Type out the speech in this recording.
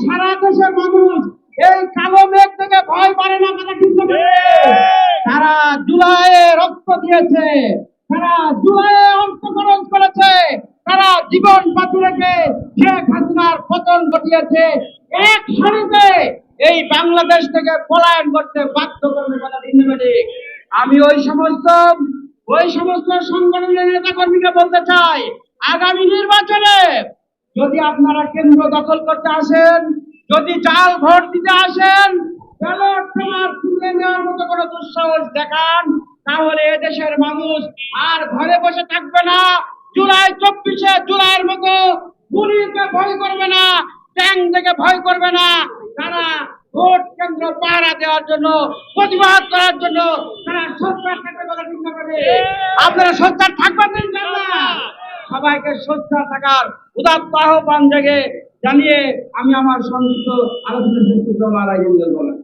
সারা দেশের মানুষ এই কালো মেঘ থেকে ভয় পারে না কথা ঠিক বেঠিক? তারা জুলাইয়ে রক্ত দিয়েছে তারা জুলাইয়ে খরচ করেছে তারা জীবন বাঁচি রেখে শেখ হাসিনার পতন ঘটিয়েছে। এক সারিতে এই বাংলাদেশ থেকে পলায়ন করতে বাধ্য করবে কথা ঠিক না আমি ওই সমস্ত ওই সমস্ত সংগঠনের নেতা কর্মীকে বলতে চাই আগামী নির্বাচনে আপনারা কেন্দ্র দখল করতে আসেন, যদি জাল ভোট দিতে আসেন, ব্যালট নেওয়ার মতো কোনো দুঃসাহস দেখান, তাহলে এদেশের মানুষ আর ঘরে বসে থাকবে না। জুলাই চব্বিশে জুলাইয়ের মতো পুলিশকে ভয় করবে না, ট্যাং থেকে ভয় করবে না। তারা ভোট কেন্দ্র পাহারা দেওয়ার জন্য, প্রতিবাদ করার জন্য তারা সরকার থাকবে আপনারা সরকার থাকবেন? সবাইকে সোচ্চার থাকার উদাত্ত আহ্বান জেগে জানিয়ে আমি আমার সংযুক্ত আলোচনা শেষ করতে আমার আয়োজন